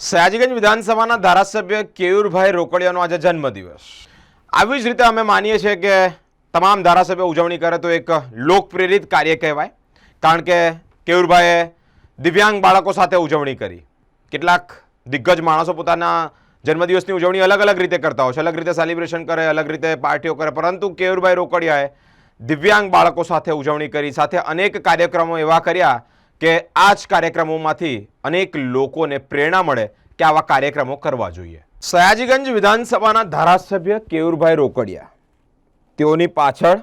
સયાજીગંજ વિધાનસભાના ધારાસભ્ય કેયુરભાઈ રોકડિયાનો આજે જન્મદિવસ. આવી જ રીતે અમે માનીએ છીએ કે તમામ ધારાસભ્ય ઉજવણી કરે તો એક લોકપ્રેરિત કાર્ય કહેવાય. કારણ કે કેયુરભાઈએ દિવ્યાંગ બાળકો સાથે ઉજવણી કરી. કેટલાક દિગ્ગજ માણસો પોતાના જન્મદિવસની ઉજવણી અલગ અલગ રીતે કરતા હોય છે. અલગ રીતે સેલિબ્રેશન કરે, અલગ રીતે પાર્ટીઓ કરે. પરંતુ કેયુરભાઈ રોકડિયાએ દિવ્યાંગ બાળકો સાથે ઉજવણી કરી, સાથે અનેક કાર્યક્રમો એવા કર્યા કે આ જ કાર્યક્રમોમાંથી અનેક લોકોને પ્રેરણા મળે કે આવા કાર્યક્રમો કરવા જોઈએ. સયાજીગંજ વિધાનસભાના ધારાસભ્ય કેયુરભાઈ રોકડિયા, તેઓની પાછળ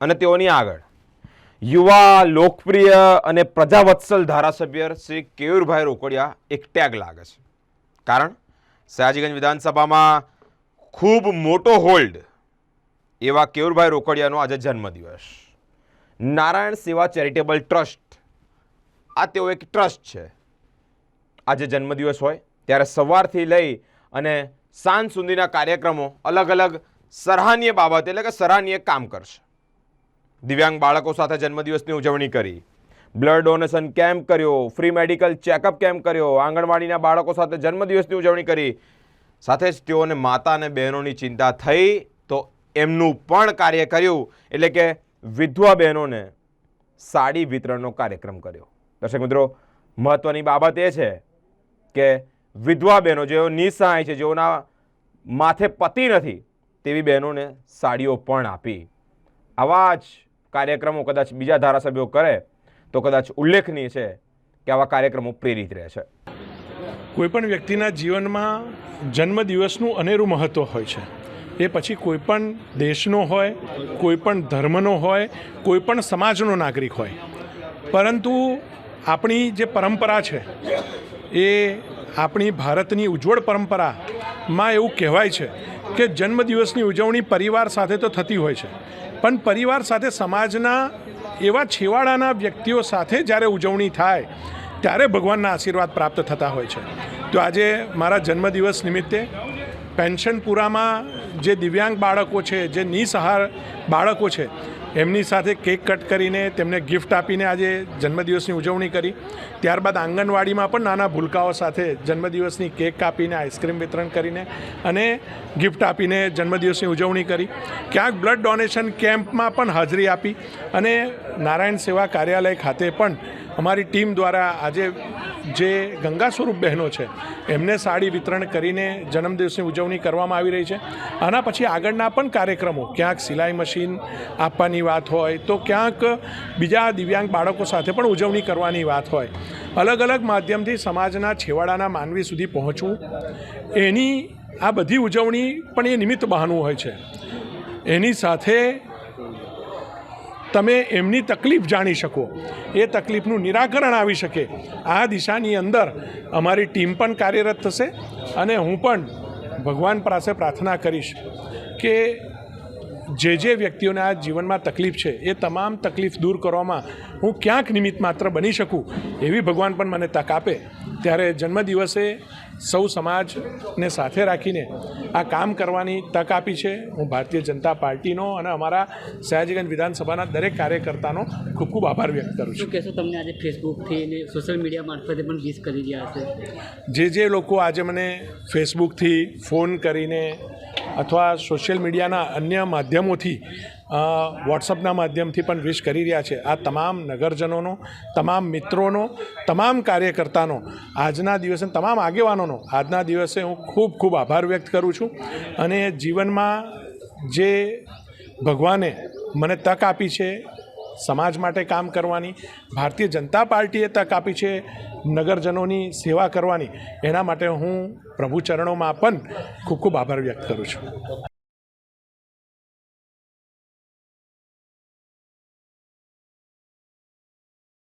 અને તેઓની આગળ યુવા લોકપ્રિય અને પ્રજાવત્સલ ધારાસભ્ય શ્રી કેયુરભાઈ રોકડિયા એક ટેગ લાગે છે. કારણ સયાજીગંજ વિધાનસભામાં ખૂબ મોટો હોલ્ડ એવા કેયુરભાઈ રોકડિયાનો આજે જન્મદિવસ. નારાયણ સેવા ચેરિટેબલ ટ્રસ્ટ આ તેઓ એક ટ્રસ્ટ છે. આજે જન્મદિવસ હોય, ત્યારે સવારથી લઈ અને સાંજ સુધીના કાર્યક્રમો અલગ અલગ સરાહનીય બાબત એટલે કે સરાહનીય કામ કરશે. દિવ્યાંગ બાળકો સાથે જન્મદિવસની ઉજવણી કરી. બ્લડ ડોનેશન કેમ્પ કર્યો, ફ્રી મેડિકલ ચેકઅપ કેમ્પ કર્યો, આંગણવાડીના બાળકો સાથે જન્મદિવસની ઉજવણી કરી. સાથે જ તેઓને માતા અને બહેનોની ચિંતા થઈ તો એમનું પણ કાર્ય કર્યું. એટલે કે વિધવા બહેનોને સાડી વિતરણનો કાર્યક્રમ કર્યો. દર્શક મિત્રો મહત્ત્વની બાબત એ છે કે વિધવા બહેનો, જેઓ નિસહાય છે, જેઓના માથે પતિ નથી, તેવી બહેનોને સાડીઓ પણ આપી. આવા જ કાર્યક્રમો કદાચ બીજા ધારાસભ્યો કરે, તો કદાચ ઉલ્લેખનીય છે કે આવા કાર્યક્રમો પ્રેરિત રહે છે. કોઈપણ વ્યક્તિના જીવનમાં જન્મદિવસનું અનેરું મહત્ત્વ હોય છે. એ પછી કોઈપણ દેશનો હોય, કોઈપણ ધર્મનો હોય, કોઈપણ સમાજનો નાગરિક હોય. પરંતુ આપણી જે પરંપરા છે, એ આપણી ભારતની ઉજ્જવળ પરંપરામાં એવું કહેવાય છે કે જન્મદિવસની ઉજવણી પરિવાર સાથે તો થતી હોય છે. પણ પરિવાર સાથે સમાજના એવા છેવાડાના વ્યક્તિઓ સાથે જ્યારે ઉજવણી થાય, ત્યારે ભગવાનના આશીર્વાદ પ્રાપ્ત થતા હોય છે. તો આજે મારા જન્મદિવસ નિમિત્તે પેન્શનપુરામાં જે દિવ્યાંગ બાળકો છે, જે નિસહાર બાળકો છે, એમની સાથે કેક કટ કરીને તેમને ગિફ્ટ આપીને આજે જન્મદિવસની ઉજવણી કરી. ત્યારબાદ આંગણવાડીમાં પણ નાના ભૂલકાઓ સાથે જન્મદિવસની કેક કાપીને આઈસ્ક્રીમ વિતરણ કરીને અને ગિફ્ટ આપીને જન્મદિવસની ઉજવણી કરી. ક્યાંક બ્લડ ડોનેશન કેમ્પમાં પણ હાજરી આપી અને નારાયણ સેવા કાર્યાલય ખાતે પણ અમારી ટીમ દ્વારા આજે જે ગંગા સ્વરૂપ બહેનો છે, એમને સાડી વિતરણ કરીને જન્મદિવસની ઉજવણી કરવામાં આવી રહી છે. આના પછી આગળના પણ કાર્યક્રમો, ક્યાંક સિલાઈ મશીન આપવાની વાત હોય, તો ક્યાંક બીજા દિવ્યાંગ બાળકો સાથે પણ ઉજવણી કરવાની વાત હોય. અલગ અલગ માધ્યમથી સમાજના છેવાડાના માનવી સુધી પહોંચવું, એની આ બધી ઉજવણી પણ એ નિમિત્ત બહાનું હોય છે. એની સાથે તમે એમની તકલીફ જાણી શકો. એ તકલીફનું નિરાકરણ આવી શકે. આ દિશાની અંદર અમારી ટીમ પણ કાર્યરત થશે અને હું પણ ભગવાન પાસે પ્રાર્થના કરીશ કે જે જે વ્યક્તિઓને આ જીવનમાં તકલીફ છે એ તમામ તકલીફ દૂર કરવામાં હું ક્યાંક નિમિત્ત માત્ર બની શકું એવી ભગવાન પણ મને તક આપે. ત્યારે જન્મદિવસે સૌ સમાજને સાથે રાખીને આ કામ કરવાની તક આપી છે. હું ભારતીય જનતા પાર્ટીનો અને અમારા સયાજીગંજ વિધાનસભાના દરેક કાર્યકર્તાનો ખૂબ ખૂબ આભાર વ્યક્ત કરું છું. કહેશો તમને આજે ફેસબુકથી અને સોશિયલ મીડિયા મારફતે પણ વિશ કરી રહ્યા છે? જે જે લોકો આજે મને ફેસબુકથી ફોન કરીને અથવા સોશિયલ મીડિયાના અન્ય માધ્યમોથી વોટ્સઅપના માધ્યમથી પણ વિશ કરી રહ્યા છે. આ તમામ નગરજનોનો, તમામ મિત્રોનો, તમામ કાર્યકર્તાનો, આજના દિવસે તમામ આગેવાનોનો, આજના દિવસે હું ખૂબ ખૂબ આભાર વ્યક્ત કરું છું અને જીવનમાં જે ભગવાને મને તક આપી છે સમાજ માટે કામ કરવાની, ભારતીય જનતા પાર્ટીએ તક આપી છે નગરજનોની સેવા કરવાની. એના માટે હું પ્રભુ ચરણોમાં પણ ખૂબ ખૂબ આભાર વ્યક્ત કરું છું.